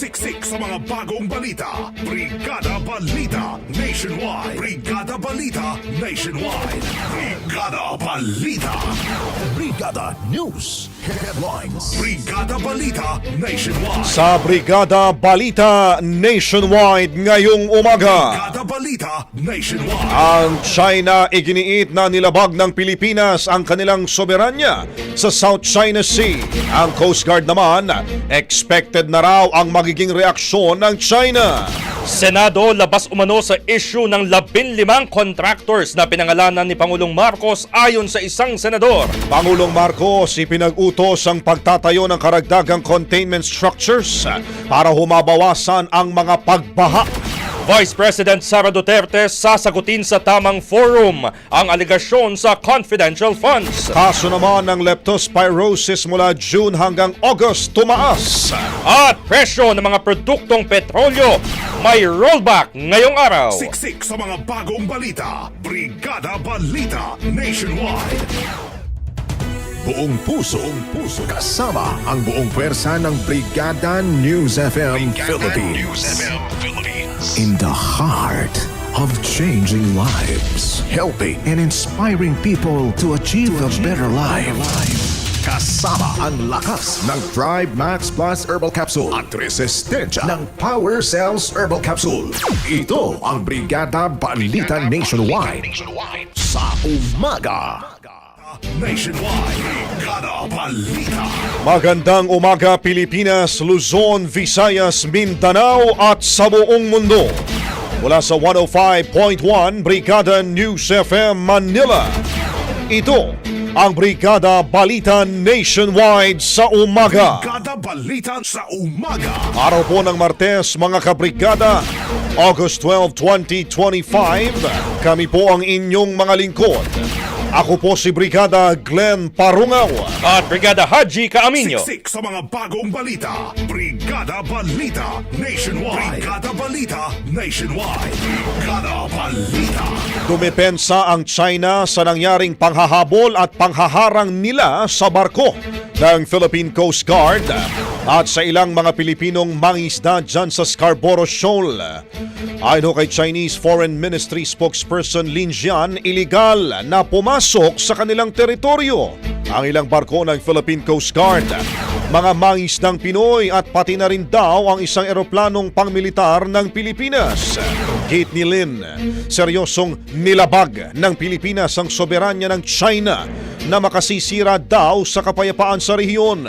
Siksik sa mga bagong balita. Brigada Balita Nationwide. Brigada Balita Nationwide. Brigada Balita. Brigada News Headlines. Brigada Balita Nationwide. Sa Brigada Balita Nationwide ngayong umaga. Brigada Balita Nationwide. Ang China iginiit na nilabag ng Pilipinas ang kanilang soberanya sa South China Sea. Ang Coast Guard naman, expected na raw ang magiging reaksyon ng China. Senado labas umano sa issue ng 15 contractors na pinangalanan ni Pangulong Marcos ayon sa isang senador. Pangulong Marcos ipinag-utos ang pagtatayo ng karagdagang containment structures para humabawasan ang mga pagbaha. Vice President Sara Duterte sasagutin sa tamang forum ang aligasyon sa confidential funds. Kaso naman ng leptospirosis mula June hanggang August tumaas. At presyo ng mga produktong petrolyo may rollback ngayong araw. Siksik sa mga bagong balita. Brigada Balita Nationwide. Buong puso, buong puso. Kasama ang buong pwersa ng Brigada News FM Philippines. In the heart of changing lives. Helping and inspiring people to achieve a better life. Kasama ang lakas ng Thrive Max Plus Herbal Capsule at resistensya ng Power Cells Herbal Capsule. Ito ang Brigada Balita Nationwide sa umaga. Nationwide. Brigada Balita. Magandang umaga Pilipinas, Luzon, Visayas, Mindanao at sa buong mundo. Mula sa 105.1 Brigada News FM Manila. Ito ang Brigada Balita Nationwide sa umaga. Brigada Balita sa umaga. Araw po ng Martes, mga kabrigada, August 12, 2025. Kami po ang inyong mga lingkod. Ako po si Brigada Glenn Parungaw. At Brigada Haji Kaaminyo. Siksik sa mga bagong balita. Brigada Balita Nationwide. Brigada Balita Nationwide. Brigada Balita. Dumepensa ang China sa nangyaring panghahabol at panghaharang nila sa barko ng Philippine Coast Guard at sa ilang mga Pilipinong mangisda dyan sa Scarborough Shoal. Ayon ho kay Chinese Foreign Ministry spokesperson Lin Jian, iligal na pumasok sa kanilang teritoryo ang ilang barko ng Philippine Coast Guard. mga mangisdang Pinoy at pati na rin daw ang isang eroplanong pangmilitar ng Pilipinas. Gate ni Lin, seryosong nilabag ng Pilipinas ang soberanya ng China na makasisira daw sa kapayapaan sa rehiyon.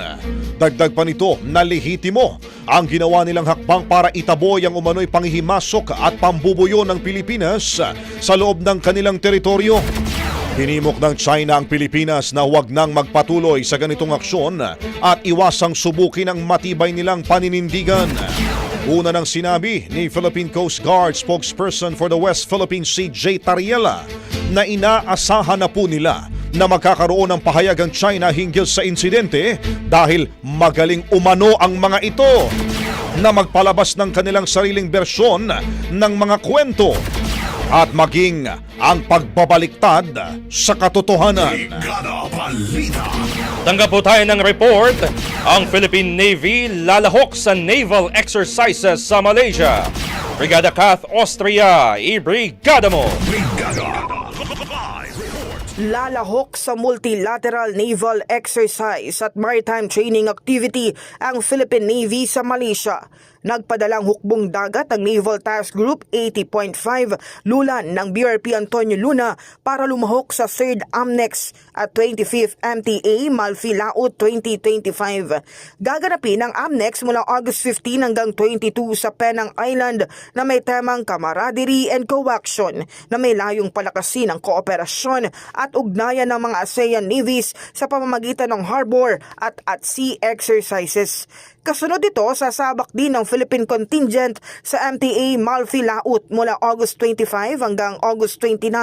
Dagdag pa nito na lehitimo ang ginawa nilang hakbang para itaboy ang umano'y panghihimasok at pambubuyo ng Pilipinas sa loob ng kanilang teritoryo. Hinimok ng China ang Pilipinas na huwag nang magpatuloy sa ganitong aksyon at iwasang subukin ang matibay nilang paninindigan. Una nang sinabi ni Philippine Coast Guard spokesperson for the West Philippine Sea, J. Tariela, na inaasahan na po nila na magkakaroon ng pahayag ang China hinggil sa insidente dahil magaling umano ang mga ito na magpalabas ng kanilang sariling bersyon ng mga kwento at maging ang pagbabaliktad sa katotohanan. Tanggap po tayo ng report. Ang Philippine Navy lalahok sa naval exercises sa Malaysia. Brigada Kath Austria, i-brigada mo! Brigada. Lalahok sa multilateral naval exercise at maritime training activity ang Philippine Navy sa Malaysia. Nagpadalang hukbong dagat ang Naval Task Group 80.5 lulan ng BRP Antonio Luna para lumahok sa 3rd AMNEX at 25th MTA Malfi Laut 2025. Gaganapin ang AMNEX mula August 15 hanggang 22 sa Penang Island na may temang camaraderie and co-action na may layong palakasin ang kooperasyon at ugnayan ng mga ASEAN navies sa pamamagitan ng harbor at at sea exercises. Kasunod ito, sasabak din ng Philippine contingent sa MTA Malfi Laut mula August 25 hanggang August 29,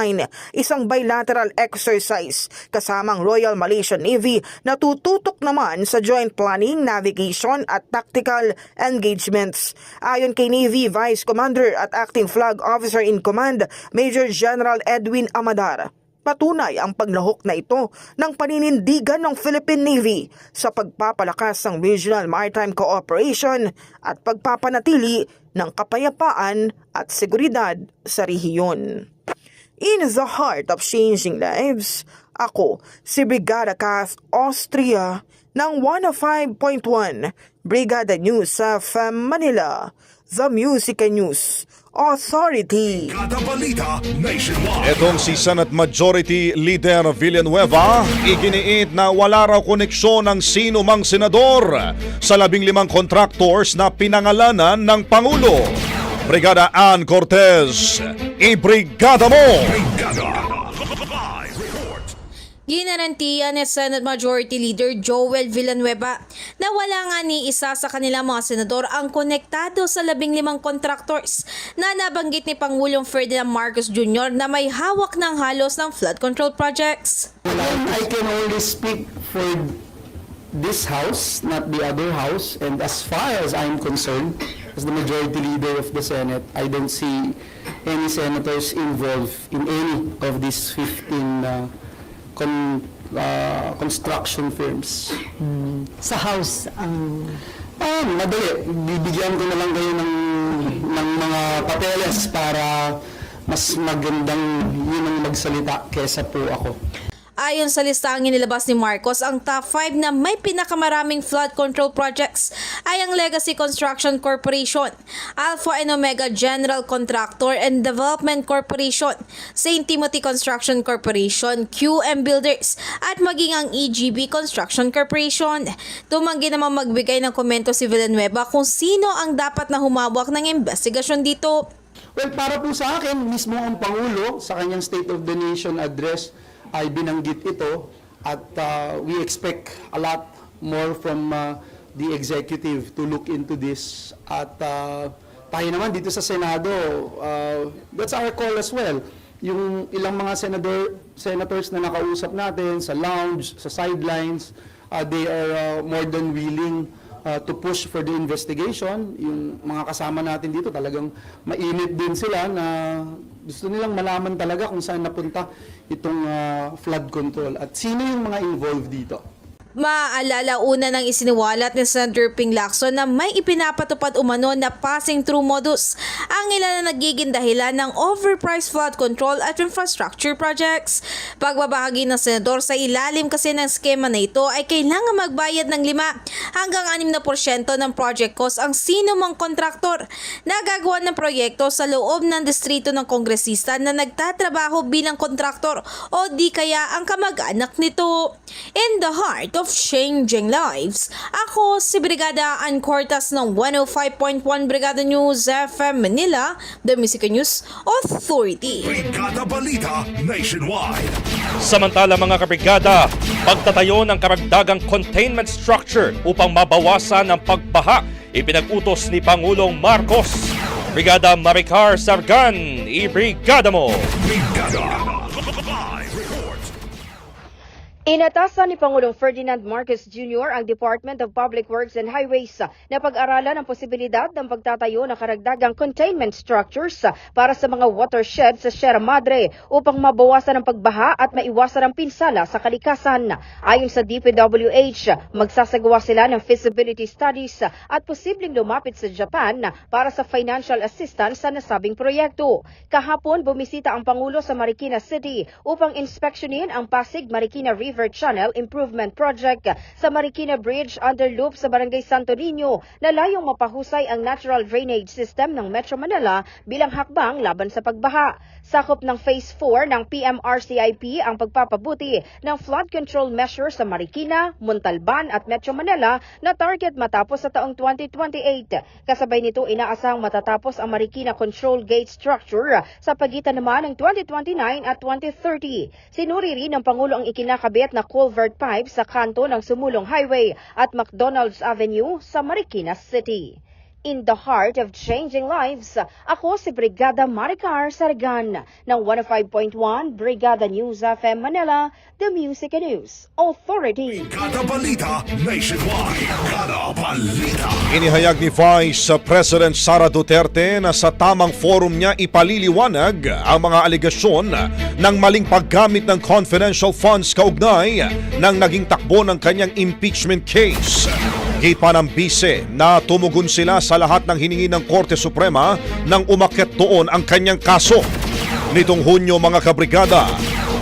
isang bilateral exercise kasamang Royal Malaysian Navy na tututok naman sa joint planning, navigation at tactical engagements. Ayon kay Navy Vice Commander at Acting Flag Officer in Command, Major General Edwin Amadar, Patunay ang paglahok na ito ng paninindigan ng Philippine Navy sa pagpapalakas ng regional maritime cooperation at pagpapanatili ng kapayapaan at seguridad sa rehiyon. In the heart of changing lives, ako si Brigada Kath Austria ng 105.1 Brigada News sa Manila, The Music and News Authority. Etong si Senate Majority Leader Villanueva, iginiit na wala raw koneksyon ng sino mang senador sa labing limang contractors na pinangalanan ng Pangulo. Brigada Ann Cortez, ibrigada mo! Brigada. Ginarantiya ni Senate Majority Leader Joel Villanueva na wala nga ni isa sa kanilang mga senador ang konektado sa labing limang contractors na nabanggit ni Pangulong Ferdinand Marcos Jr. na may hawak ng halos ng flood control projects. I can only speak for this house, not the other house. And as far as I'm concerned, as the majority leader of the Senate, I don't see any senators involved in any of these 15 uh, con, uh, construction firms. sa house ang Ah, madali. Bibigyan ko na lang kayo ng, ng mga papeles para mas magandang yun ang magsalita kesa po ako. Ayon sa listaang inilabas ni Marcos, ang top 5 na may pinakamaraming flood control projects ay ang Legacy Construction Corporation, Alpha and Omega General Contractor and Development Corporation, St. Timothy Construction Corporation, QM Builders, at maging ang EGB Construction Corporation. Tumanggi naman magbigay ng komento si Villanueva kung sino ang dapat na humawak ng investigasyon dito. Well, para po sa akin, mismo ang Pangulo sa kanyang State of the Nation address ay binanggit ito at uh, we expect a lot more from uh, the executive to look into this. At uh, tayo naman dito sa Senado, uh, that's our call as well. Yung ilang mga senador, senators na nakausap natin sa lounge, sa sidelines, uh, they are uh, more than willing uh, to push for the investigation. Yung mga kasama natin dito talagang mainit din sila na gusto nilang malaman talaga kung saan napunta itong uh, flood control at sino yung mga involved dito. Maaalala una nang isiniwalat ni Senator Ping Lacson na may ipinapatupad umano na passing through modus ang ilan na nagiging dahilan ng overpriced flood control at infrastructure projects. Pagbabahagi ng senador sa ilalim kasi ng skema na ito ay kailangan magbayad ng 5 hanggang 6% ng project cost ang sino mang kontraktor na gagawa ng proyekto sa loob ng distrito ng kongresista na nagtatrabaho bilang kontraktor o di kaya ang kamag-anak nito. In the heart of changing lives, ako si Brigada Ann Cortas ng 105.1 Brigada News FM Manila, The Music News Authority. Brigada Balita Nationwide. Samantala mga kabrigada, pagtatayo ng karagdagang containment structure upang mabawasan ang pagbaha, ipinag-utos ni Pangulong Marcos. Brigada Maricar Sargan, i-brigada mo! Brigada. Inatasan ni Pangulong Ferdinand Marcos Jr. ang Department of Public Works and Highways na pag-aralan ang posibilidad ng pagtatayo ng karagdagang containment structures para sa mga watershed sa Sierra Madre upang mabawasan ang pagbaha at maiwasan ang pinsala sa kalikasan. Ayon sa DPWH, magsasagawa sila ng feasibility studies at posibleng lumapit sa Japan para sa financial assistance sa nasabing proyekto. Kahapon, bumisita ang Pangulo sa Marikina City upang inspeksyonin ang Pasig Marikina River Channel Improvement Project sa Marikina Bridge under loop sa Barangay Santo Niño na layong mapahusay ang natural drainage system ng Metro Manila bilang hakbang laban sa pagbaha. Sakop ng Phase 4 ng PMRCIP ang pagpapabuti ng flood control measures sa Marikina, Montalban at Metro Manila na target matapos sa taong 2028. Kasabay nito inaasahang matatapos ang Marikina Control Gate Structure sa pagitan naman ng 2029 at 2030. Sinuri rin ng Pangulo ang ikinakabit na culvert pipe sa kanto ng Sumulong Highway at McDonald's Avenue sa Marikina City. In the heart of changing lives, ako si Brigada Maricar Sargan ng 105.1 Brigada News FM Manila, The Music and News Authority. Brigada Balita Nationwide. Brigada Balita. Inihayag ni Vice President Sara Duterte na sa tamang forum niya ipaliliwanag ang mga aligasyon ng maling paggamit ng confidential funds kaugnay ng naging takbo ng kanyang impeachment case. Gipa ng bise na tumugon sila sa lahat ng hiningi ng Korte Suprema nang umakyat doon ang kanyang kaso. Nitong Hunyo mga kabrigada,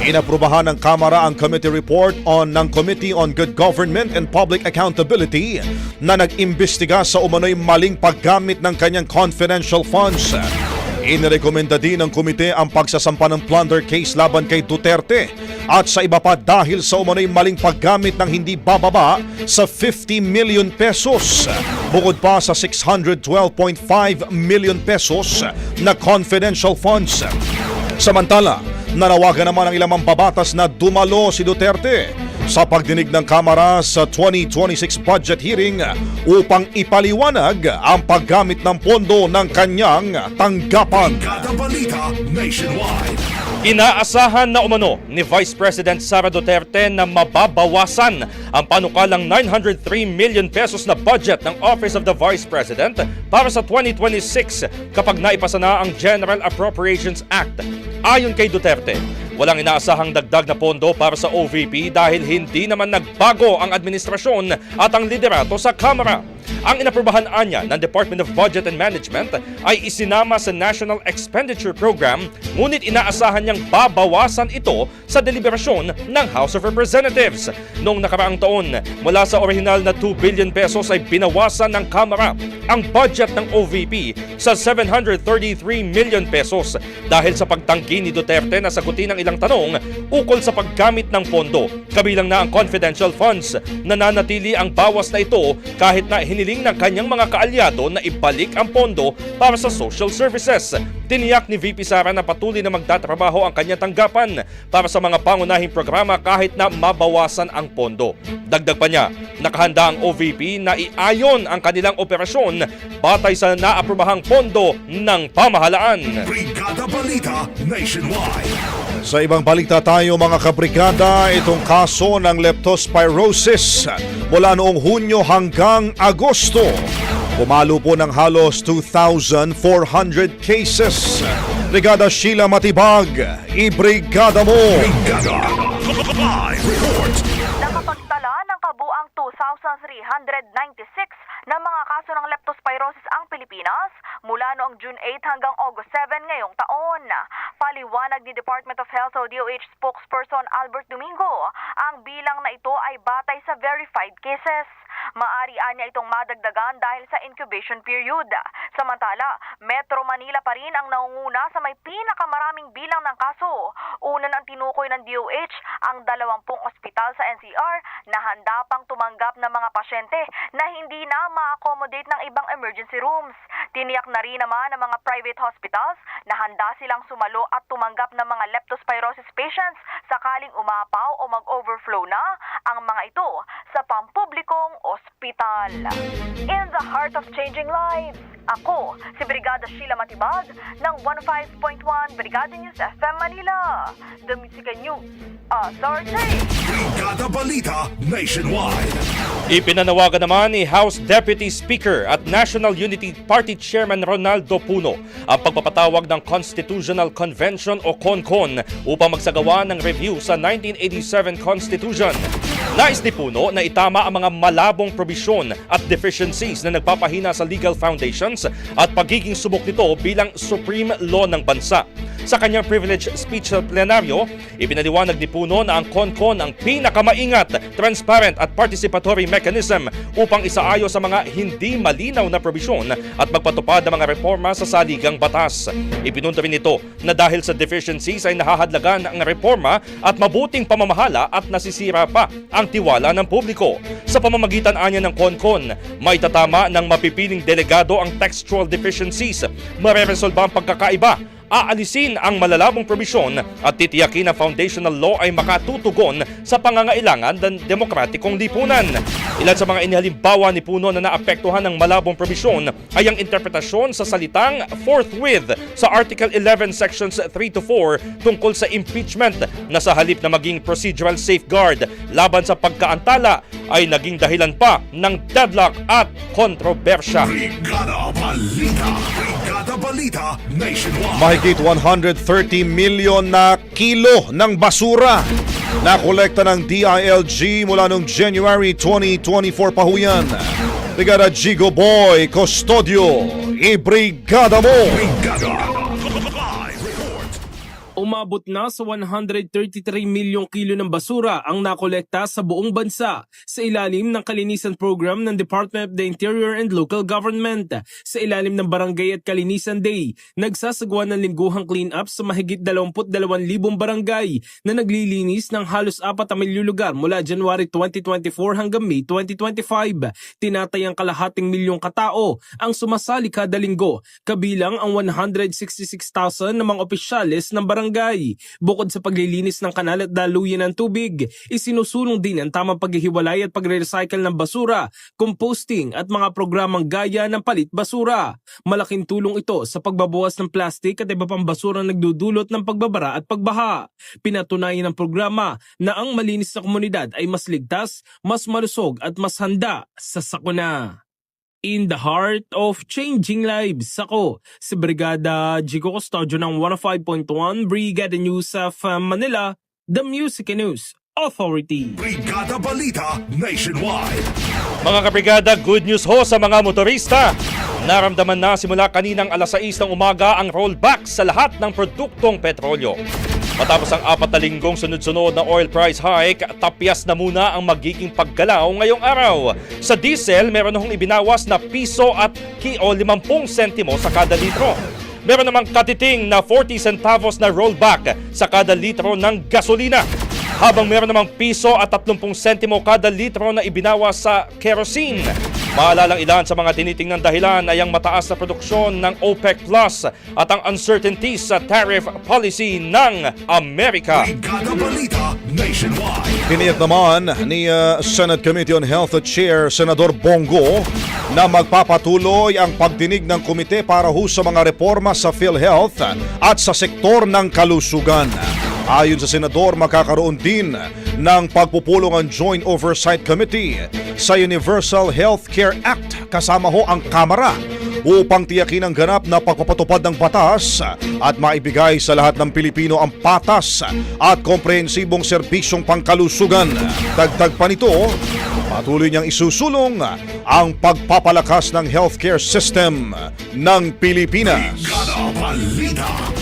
Inaprubahan ng Kamara ang committee report on ng Committee on Good Government and Public Accountability na nag-imbestiga sa umano'y maling paggamit ng kanyang confidential funds. Inirekomenda din ng komite ang pagsasampa ng plunder case laban kay Duterte at sa iba pa dahil sa umano'y maling paggamit ng hindi bababa sa 50 million pesos. Bukod pa sa 612.5 million pesos na confidential funds. Samantala, nanawagan naman ang ilang mambabatas na dumalo si Duterte sa pagdinig ng Kamara sa 2026 budget hearing upang ipaliwanag ang paggamit ng pondo ng kanyang tanggapan. Brigada Balita Nationwide. Inaasahan na umano ni Vice President Sara Duterte na mababawasan ang panukalang 903 million pesos na budget ng Office of the Vice President para sa 2026 kapag naipasa na ang General Appropriations Act. Ayon kay Duterte, walang inaasahang dagdag na pondo para sa OVP dahil hindi naman nagbago ang administrasyon at ang liderato sa Kamara. Ang inaprubahan anya ng Department of Budget and Management ay isinama sa National Expenditure Program ngunit inaasahan niyang babawasan ito sa deliberasyon ng House of Representatives. Noong nakaraang taon, mula sa orihinal na 2 billion pesos ay binawasan ng Kamara ang budget ng OVP sa 733 million pesos dahil sa pagtanggi ni Duterte na sagutin ang ilang tanong ukol sa paggamit ng pondo. Kabilang na ang confidential funds. Nananatili ang bawas na ito kahit na hiniling ng kanyang mga kaalyado na ibalik ang pondo para sa social services. Tiniyak ni VP Sara na patuloy na magtatrabaho ang kanyang tanggapan para sa mga pangunahing programa kahit na mabawasan ang pondo. Dagdag pa niya, nakahanda ang OVP na iayon ang kanilang operasyon batay sa naaprobahang pondo ng pamahalaan. Brigada Balita Nationwide. Sa ibang balita tayo mga kabrigada, itong kaso ng leptospirosis mula noong Hunyo hanggang Agosto. Pumalo po ng halos 2,400 cases. Brigada Sheila Matibag, ibrigada mo! Brigada. Live report. Nakapagtala ng kabuang 396 na mga kaso ng leptospirosis ang Pilipinas mula noong June 8 hanggang August 7 ngayong taon. Paliwanag ni Department of Health o DOH spokesperson Albert Domingo, ang bilang na ito ay batay sa verified cases. Maari anya itong madagdagan dahil sa incubation period. Samantala, Metro Manila pa rin ang naunguna sa may pinakamaraming bilang ng kaso. Una ang tinukoy ng DOH ang dalawampung ospital sa NCR na handa pang tumanggap ng mga pasyente na hindi na ma-accommodate ng ibang emergency rooms. Tiniyak na rin naman ng mga private hospitals na handa silang sumalo at tumanggap ng mga leptospirosis patients sakaling umapaw o mag-overflow na ang mga ito sa pampublikong ospital. In the heart of changing lives, ako si Brigada Sheila Matibag ng 15.1 Brigada News FM Manila. The Music and News Authority. Brigada Balita Nationwide. Ipinanawagan naman ni House Deputy Speaker at National Unity Party Chairman Ronaldo Puno ang pagpapatawag ng Constitutional Convention o CONCON upang magsagawa ng review sa 1987 Constitution. Nais ni Puno na itama ang mga malabong probisyon at deficiencies na nagpapahina sa legal foundations at pagiging subok nito bilang supreme law ng bansa. Sa kanyang privilege speech sa plenaryo, ipinaliwanag ni Puno na ang CONCON ang pinakamaingat, transparent at participatory mechanism upang isaayos sa mga hindi malinaw na probisyon at magpatupad ng mga reforma sa saligang batas. Ipinunto rin ito na dahil sa deficiencies ay nahahadlagan ang reforma at mabuting pamamahala at nasisira pa ang tiwala ng publiko. Sa pamamagitan anya ng CONCON, may tatama ng mapipiling delegado ang textual deficiencies, mareresolba ang pagkakaiba aalisin ang malalabong probisyon at titiyakin na foundational law ay makatutugon sa pangangailangan ng demokratikong lipunan. Ilan sa mga inihalimbawa ni Puno na naapektuhan ng malabong probisyon ay ang interpretasyon sa salitang forthwith sa Article 11 Sections 3 to 4 tungkol sa impeachment na sa halip na maging procedural safeguard laban sa pagkaantala ay naging dahilan pa ng deadlock at kontrobersya. Brigada Balita. Brigada Balita Nationwide. Mahigit 130 milyon na kilo ng basura na kolekta ng DILG mula noong January 2024 pa ho yan. Brigada Jigo Boy Custodio, ibrigada mo! Brigada. Umabot na sa 133 milyong kilo ng basura ang nakolekta sa buong bansa sa ilalim ng kalinisan program ng Department of the Interior and Local Government. Sa ilalim ng Barangay at Kalinisan Day, nagsasagawa ng lingguhang clean-up sa mahigit 22,000 barangay na naglilinis ng halos 4 milyong lugar mula January 2024 hanggang May 2025. Tinatayang kalahating milyong katao ang sumasali kada linggo, kabilang ang 166,000 na mga opisyalis ng barangay. Bukod sa paglilinis ng kanal at daluyan ng tubig, isinusulong din ang tamang paghihiwalay at pagre-recycle ng basura, composting at mga programang gaya ng palit basura. Malaking tulong ito sa pagbabawas ng plastik at iba pang basura na nagdudulot ng pagbabara at pagbaha. Pinatunayan ng programa na ang malinis na komunidad ay mas ligtas, mas malusog at mas handa sa sakuna in the heart of changing lives. Ako, si Brigada Jigo Custodio ng 105.1 Brigada News of uh, Manila, The Music and News Authority. Brigada Balita Nationwide. Mga kabrigada, good news ho sa mga motorista. Naramdaman na simula kaninang alas 6 ng umaga ang rollback sa lahat ng produktong petrolyo. Matapos ang apat na linggong sunod-sunod na oil price hike, tapyas na muna ang magiging paggalaw ngayong araw. Sa diesel, meron hong ibinawas na piso at ki o 50 sentimo sa kada litro. Meron namang katiting na 40 centavos na rollback sa kada litro ng gasolina. Habang meron namang piso at 30 sentimo kada litro na ibinawas sa kerosene. Maalalang ilan sa mga tinitingnan dahilan ay ang mataas na produksyon ng OPEC Plus at ang uncertainties sa tariff policy ng Amerika. Tiniyak naman ni uh, Senate Committee on Health Chair Senador Bongo na magpapatuloy ang pagdinig ng komite para ho sa mga reforma sa PhilHealth at sa sektor ng kalusugan. Ayon sa senador, makakaroon din ng pagpupulong ang Joint Oversight Committee sa Universal Health Care Act kasama ho ang Kamara upang tiyakin ang ganap na pagpapatupad ng batas at maibigay sa lahat ng Pilipino ang patas at komprehensibong serbisyong pangkalusugan. Dagdag pa nito, patuloy niyang isusulong ang pagpapalakas ng healthcare system ng Pilipinas. Brigada Balita.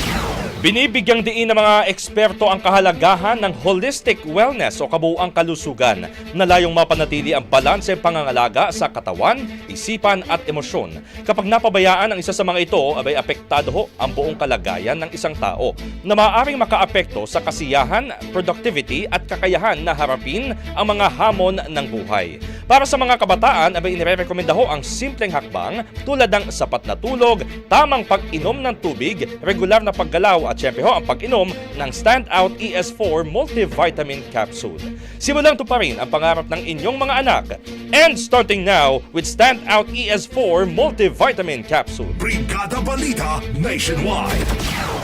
Binibigyang diin ng mga eksperto ang kahalagahan ng holistic wellness o kabuuang kalusugan na layong mapanatili ang balanse pangangalaga sa katawan, isipan at emosyon. Kapag napabayaan ang isa sa mga ito, abay apektado ho ang buong kalagayan ng isang tao na maaaring makaapekto sa kasiyahan, productivity at kakayahan na harapin ang mga hamon ng buhay. Para sa mga kabataan, abay inirekomenda ho ang simpleng hakbang tulad ng sapat na tulog, tamang pag-inom ng tubig, regular na paggalaw at syempre ho ang pag-inom ng Standout ES4 Multivitamin Capsule. Simulang to pa rin ang pangarap ng inyong mga anak. And starting now with Standout ES4 Multivitamin Capsule. Brigada Balita Nationwide.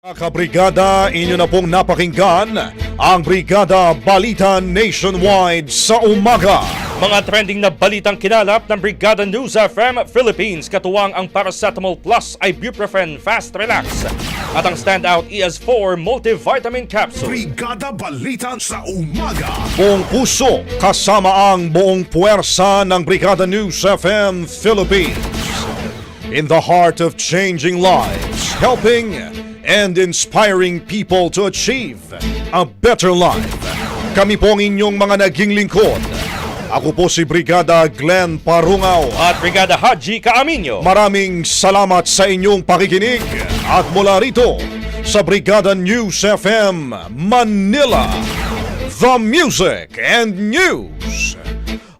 Kabrigada, inyo na pong napakinggan ang Brigada Balita Nationwide sa umaga. Mga trending na balitang kinalap ng Brigada News FM Philippines katuwang ang Paracetamol Plus Ibuprofen Fast Relax at ang Standout ES4 Multivitamin Capsule. Brigada Balita sa umaga. Buong puso kasama ang buong puwersa ng Brigada News FM Philippines. In the heart of changing lives, helping and inspiring people to achieve a better life. Kami po ang inyong mga naging lingkod. Ako po si Brigada Glenn Parungaw. At Brigada Haji Kaaminyo. Maraming salamat sa inyong pakikinig at mula rito sa Brigada News FM Manila, The Music and News